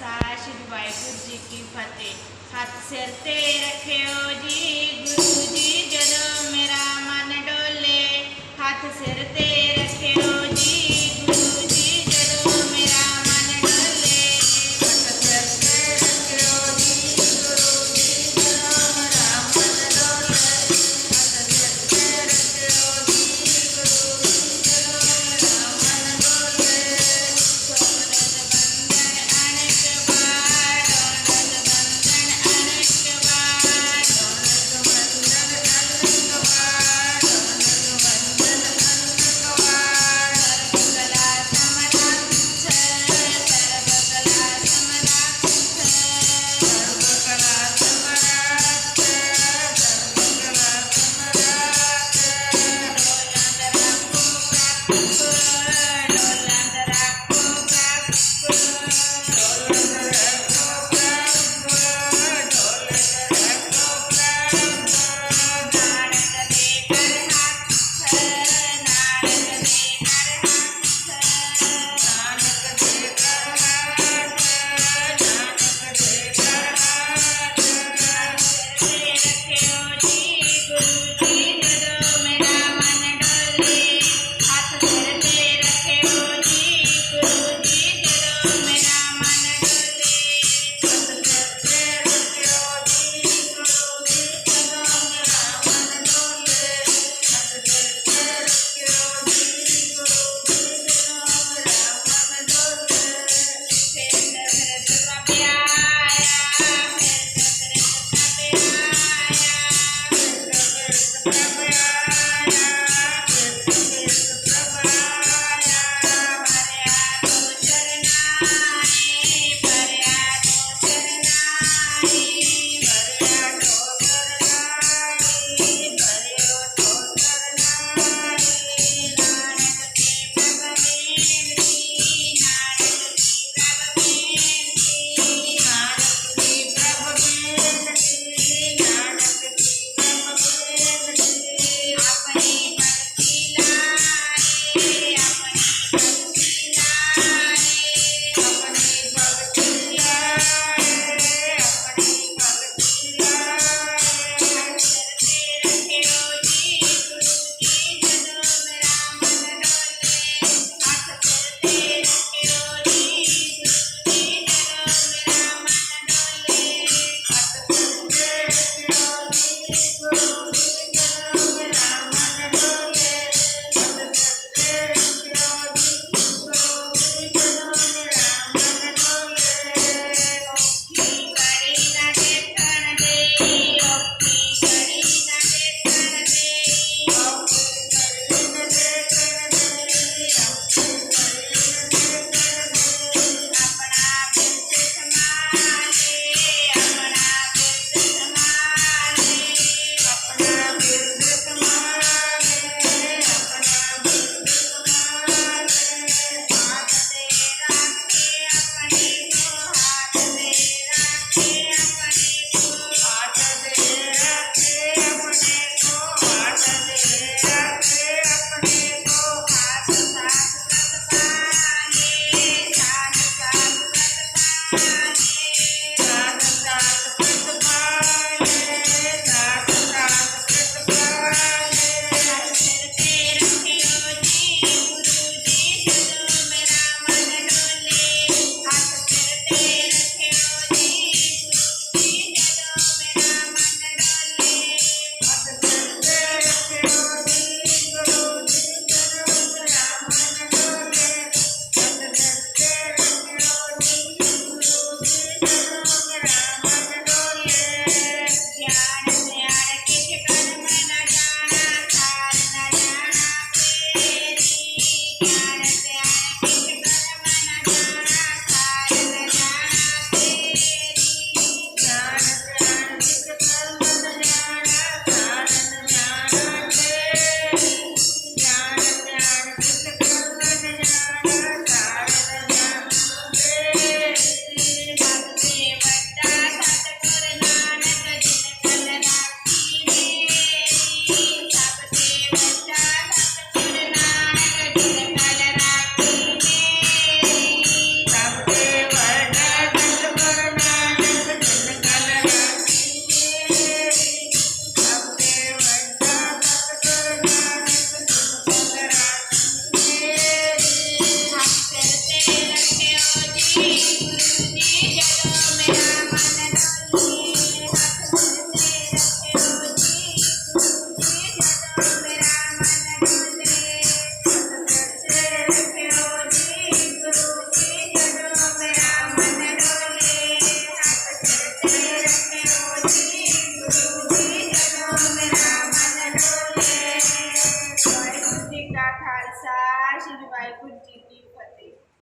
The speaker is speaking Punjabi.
ਖਾਲਸਾ ਸ੍ਰੀ ਵਾਹਿਗੁਰੂ ਜੀ ਕੀ ਫਤਿਹ। ਹੱਥ ਸਿਰ ਤੇ ਰੱਖਿਓ ਜੀ, ਗੁਰੂ ਜੀ, ਜਦੋਂ ਮੇਰਾ ਮਨ ਡੋਲੇ, ਹੱਥ ਸਿਰ ਤੇ ਰੱਖਿਓ I would do